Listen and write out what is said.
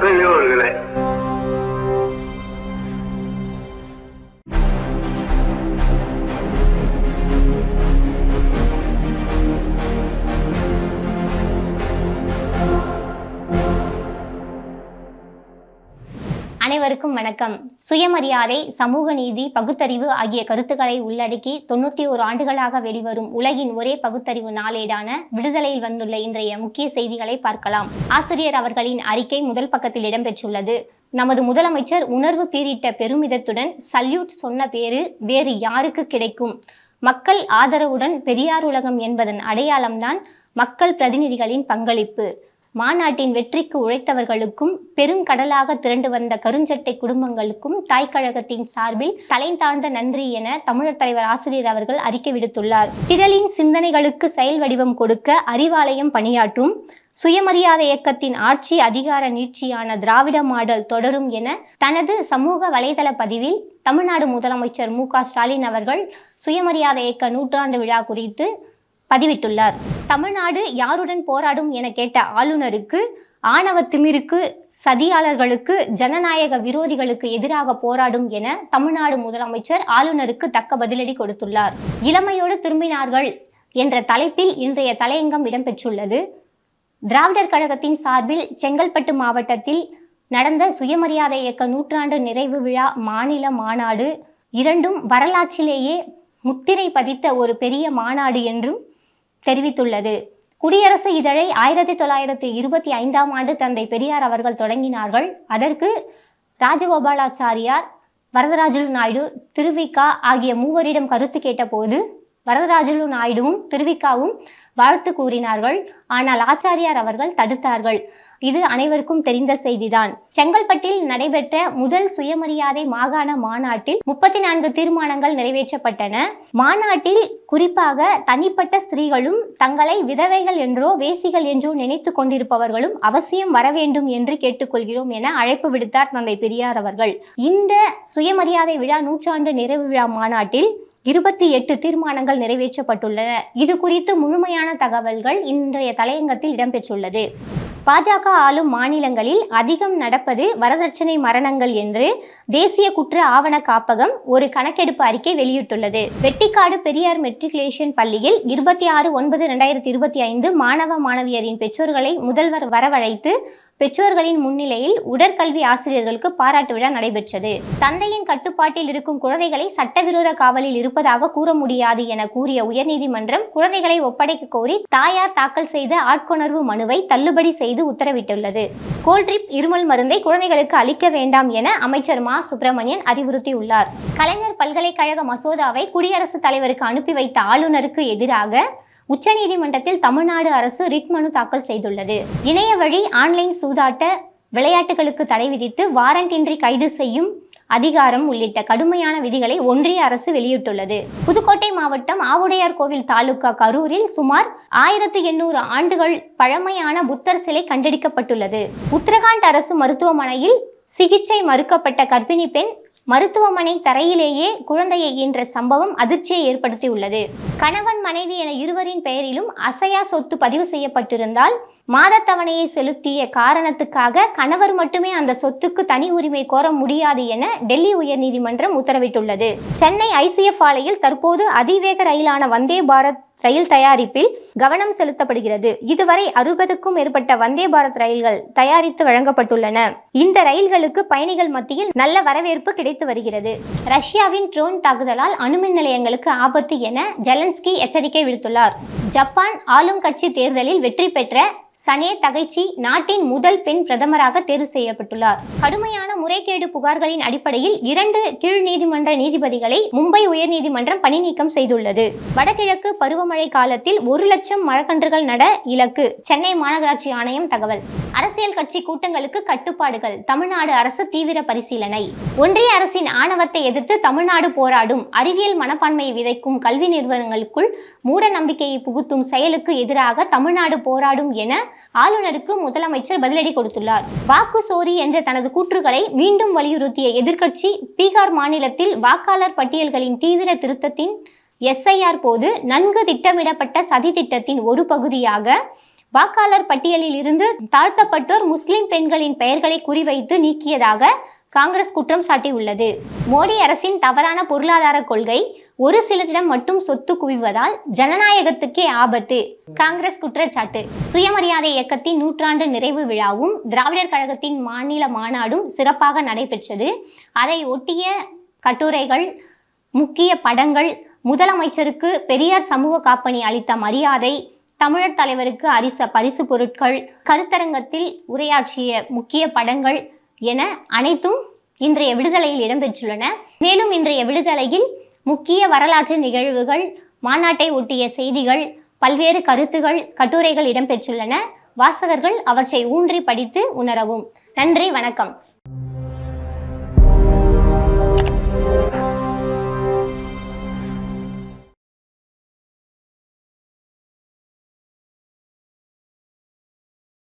对，有嘞 அனைவருக்கும் வணக்கம். சுயமரியாதை சமூக நீதி பகுத்தறிவு ஆகிய கருத்துக்களை உள்ளடக்கி தொண்ணூத்தி ஒரு ஆண்டுகளாக வெளிவரும் உலகின் ஒரே பகுத்தறிவு நாளேடான விடுதலையில் வந்துள்ள இன்றைய முக்கிய செய்திகளை பார்க்கலாம். ஆசிரியர் அவர்களின் அறிக்கை முதல் பக்கத்தில் இடம்பெற்றுள்ளது. நமது முதலமைச்சர் உணர்வு பீரிட்ட பெருமிதத்துடன் சல்யூட் சொன்ன பேரு வேறு யாருக்கு கிடைக்கும்? மக்கள் ஆதரவுடன் பெரியார் உலகம் என்பதன் அடையாளம்தான் மக்கள் பிரதிநிதிகளின் பங்களிப்பு. மாநாட்டின் வெற்றிக்கு உழைத்தவர்களுக்கும் பெருங்கடலாக திரண்டு வந்த கருஞ்சட்டை குடும்பங்களுக்கும் தாய்க்கழகத்தின் சார்பில் தலைந்தாழ்ந்த நன்றி என தமிழர் தலைவர் ஆசிரியர் அவர்கள் அறிக்கை விடுத்துள்ளார். திரளின் சிந்தனைகளுக்கு செயல் வடிவம் கொடுக்க அறிவாலயம் பணியாற்றும் சுயமரியாதை இயக்கத்தின் ஆட்சி அதிகார நீட்சியான திராவிட மாடல் தொடரும் என தனது சமூக வலைதள பதிவில் தமிழ்நாடு முதலமைச்சர் மு க ஸ்டாலின் அவர்கள் சுயமரியாதை இயக்க நூற்றாண்டு விழா குறித்து பதிவிட்டுள்ளார். தமிழ்நாடு யாருடன் போராடும்? என கேட்ட ஆளுநருக்கு ஆணவ திமிருக்கு சதியாளர்களுக்கு ஜனநாயக விரோதிகளுக்கு எதிராக போராடும் என தமிழ்நாடு முதலமைச்சர் ஆளுநருக்கு தக்க பதிலடி கொடுத்துள்ளார். இளமையோடு திரும்பினார்கள் என்ற தலைப்பில் இன்றைய தலையங்கம் இடம்பெற்றுள்ளது. திராவிடர் கழகத்தின் சார்பில் செங்கல்பட்டு மாவட்டத்தில் நடந்த சுயமரியாதை இயக்க நூற்றாண்டு நிறைவு விழா மாநில மாநாடு இரண்டும் வரலாற்றிலேயே முத்திரை பதித்த ஒரு பெரிய மாநாடு என்றும் தெரிவித்துள்ளது. குடியரசு இதழை ஆயிரத்தி தொள்ளாயிரத்தி இருபத்தி ஐந்தாம் ஆண்டு தந்தை பெரியார் அவர்கள் தொடங்கினார்கள். அதற்கு ராஜகோபாலாச்சாரியார் வரதராஜலு நாயுடு திருவிக்கா ஆகிய மூவரிடம் கருத்து கேட்டபோது வரதராஜலு நாயுடுவும் திருவிக்காவும் வாழ்த்து கூறினார்கள். ஆனால் ஆச்சாரியார் அவர்கள் தடுத்தார்கள். இது அனைவருக்கும் தெரிந்த செய்திதான். செங்கல்பட்டில் நடைபெற்ற முதல் சுயமரியாதை மாகாண மாநாட்டில் முப்பத்தி நான்கு தீர்மானங்கள் நிறைவேற்றப்பட்டன. மாநாட்டில் குறிப்பாக தனிப்பட்ட ஸ்திரீகளும் தங்களை விதவைகள் என்றோ வேசிகள் என்றோ நினைத்து கொண்டிருப்பவர்களும் அவசியம் வர வேண்டும் என்று கேட்டுக்கொள்கிறோம் என அழைப்பு விடுத்தார் தந்தை பெரியார் அவர்கள். இந்த சுயமரியாதை விழா நூற்றாண்டு நிறைவு விழா மாநாட்டில் இருபத்தி எட்டு தீர்மானங்கள் நிறைவேற்றப்பட்டுள்ளன. இது குறித்து முழுமையான தகவல்கள் இன்றைய தலையங்கத்தில் இடம்பெற்றுள்ளது. பாஜக ஆளும் மாநிலங்களில் அதிகம் நடப்பது வரதட்சணை மரணங்கள் என்று தேசிய குற்ற ஆவண காப்பகம் ஒரு கணக்கெடுப்பு அறிக்கை வெளியிட்டுள்ளது. வெட்டிக்காடு பெரியார் மெட்ரிகுலேஷன் பள்ளியில் இருபத்தி ஆறு ஒன்பது ரெண்டாயிரத்தி இருபத்தி ஐந்து மாணவ மாணவியரின் பெற்றோர்களை முதல்வர் வரவழைத்து பெற்றோர்களின் முன்னிலையில் உடற்கல்வி ஆசிரியர்களுக்கு பாராட்டு விழா நடைபெற்றது. தந்தையின் கட்டுப்பாட்டில் இருக்கும் குழந்தைகளை சட்டவிரோத காவலில் இருப்பதாக கூற முடியாது என கூறிய உயர்நீதிமன்றம் குழந்தைகளை ஒப்படைக்க கோரி தாயார் தாக்கல் செய்த ஆட்கொணர்வு மனுவை தள்ளுபடி செய்து உத்தரவிட்டுள்ளது. கோல்ட்ரிப் இருமல் மருந்தை குழந்தைகளுக்கு அளிக்க வேண்டாம் என அமைச்சர் மா. சுப்பிரமணியன் அறிவுறுத்தியுள்ளார். கலைஞர் பல்கலைக்கழக மசோதாவை குடியரசுத் தலைவருக்கு அனுப்பி வைத்த ஆளுநருக்கு எதிராக உச்சநீதிமன்றத்தில் தமிழ்நாடு அரசு ரிட் மனு தாக்கல் செய்துள்ளது. இணைய வழி ஆன்லைன் சூதாட்ட விளையாட்டுகளுக்கு தடை விதித்து வாரண்டின்றி கைது செய்யும் அதிகாரம் உள்ளிட்ட கடுமையான விதிகளை ஒன்றிய அரசு வெளியிட்டுள்ளது. புதுக்கோட்டை மாவட்டம் ஆவுடையார் கோவில் தாலுகா கரூரில் சுமார் ஆயிரத்து எண்ணூறு ஆண்டுகள் பழமையான புத்தர் சிலை கண்டெடுக்கப்பட்டுள்ளது. உத்தரகாண்ட் அரசு மருத்துவமனையில் சிகிச்சை மறுக்கப்பட்ட கர்ப்பிணி பெண் மருத்துவமனை தரையிலேயே குழந்தையை என்ற சம்பவம் அதிர்ச்சியை ஏற்படுத்தியுள்ளது. கணவன் மனைவி என இருவரின் பெயரிலும் அசையா சொத்து பதிவு செய்யப்பட்டிருந்தால் மாதத்தவணையை செலுத்திய காரணத்துக்காக கணவர் மட்டுமே அந்த சொத்துக்கு தனி உரிமை கோர முடியாது என டெல்லி உயர்நீதிமன்றம் உத்தரவிட்டுள்ளது. சென்னை ஐசிஎஃப் ஆலையில் தற்போது அதிவேக ரயிலான வந்தே பாரத் ரயில் தயாரிப்பில் கவனம் செலுத்தப்படுகிறது. இதுவரை அறுபதுக்கும் மேற்பட்ட வந்தே பாரத் ரயில்கள் தயாரித்து வழங்கப்பட்டுள்ளன. இந்த ரயில்களுக்கு பயணிகள் மத்தியில் நல்ல வரவேற்பு கிடைத்து வருகிறது. ரஷ்யாவின் ட்ரோன் தாக்குதலால் அணுமின் நிலையங்களுக்கு ஆபத்து என ஜெலன்ஸ்கி எச்சரிக்கை விடுத்துள்ளார். ஜப்பான் ஆளும் கட்சி தேர்தலில் வெற்றி பெற்ற சனே தகைச்சி நாட்டின் முதல் பெண் பிரதமராக தேர்வு செய்யப்பட்டுள்ளார். கடுமையான முறைகேடு புகார்களின் அடிப்படையில் இரண்டு கீழ் நீதிமன்ற நீதிபதிகளை மும்பை உயர்நீதிமன்றம் பணி நீக்கம் செய்துள்ளது. வடகிழக்கு பருவமழை காலத்தில் ஒரு லட்சம் மரக்கன்றுகள் நட இலக்கு சென்னை மாநகராட்சி ஆணையம் தகவல். அரசியல் கட்சி கூட்டங்களுக்கு கட்டுப்பாடுகள் தமிழ்நாடு அரசு தீவிர பரிசீலனை. ஒன்றிய அரசின் ஆணவத்தை எதிர்த்து தமிழ்நாடு போராடும் அறிவியல் மனப்பான்மையை விதைக்கும் கல்வி நிறுவனங்களுக்குள் மூட நம்பிக்கையை புகுத்தும் செயலுக்கு எதிராக தமிழ்நாடு போராடும் என ஆளுநருக்கு முதலமைச்சர் பதிலடி கொடுத்துள்ளார். வாக்கு சோரி என்ற தனது கூற்றுகளை மீண்டும் வலியுறுத்திய எதிர்க்கட்சி பீகார் மாநிலத்தில் வாக்காளர் பட்டியல்களின் தீவிர திருத்தத்தின் எஸ்ஐஆர் போது நன்கு திட்டமிடப்பட்ட சதி திட்டத்தின் ஒரு பகுதியாக வாக்காளர் பட்டியலில் இருந்து தாழ்த்தப்பட்டோர் முஸ்லிம் பெண்களின் பெயர்களை குறிவைத்து நீக்கியதாக காங்கிரஸ் குற்றம் சாட்டியுள்ளது. மோடி அரசின் தவறான பொருளாதார கொள்கை ஒரு சிலரிடம் மட்டும் சொத்து குவிவதால் ஜனநாயகத்துக்கே ஆபத்து. காங்கிரஸ் குற்றச்சாட்டு. சுயமரியாதை இயக்கத்தின் நூற்றாண்டு நிறைவு விழாவும் திராவிடர் கழகத்தின் மாநில மாநாடும் சிறப்பாக நடைபெற்றது. அதை ஒட்டிய கட்டுரைகள் முக்கிய படங்கள் முதலமைச்சருக்கு பெரியார் சமூக காப்பணி அளித்த மரியாதை தமிழர் தலைவருக்கு அரிச பரிசு பொருட்கள் கருத்தரங்கத்தில் உரையாற்றிய முக்கிய படங்கள் என அனைத்தும் இன்றைய விடுதலையில் இடம்பெற்றுள்ளன. மேலும் இன்றைய விடுதலையில் முக்கிய வரலாற்று நிகழ்வுகள் மாநாட்டை ஒட்டிய செய்திகள் பல்வேறு கருத்துகள் கட்டுரைகள் இடம்பெற்றுள்ளன. வாசகர்கள் அவற்றை ஊன்றி படித்து உணரவும். நன்றி வணக்கம்.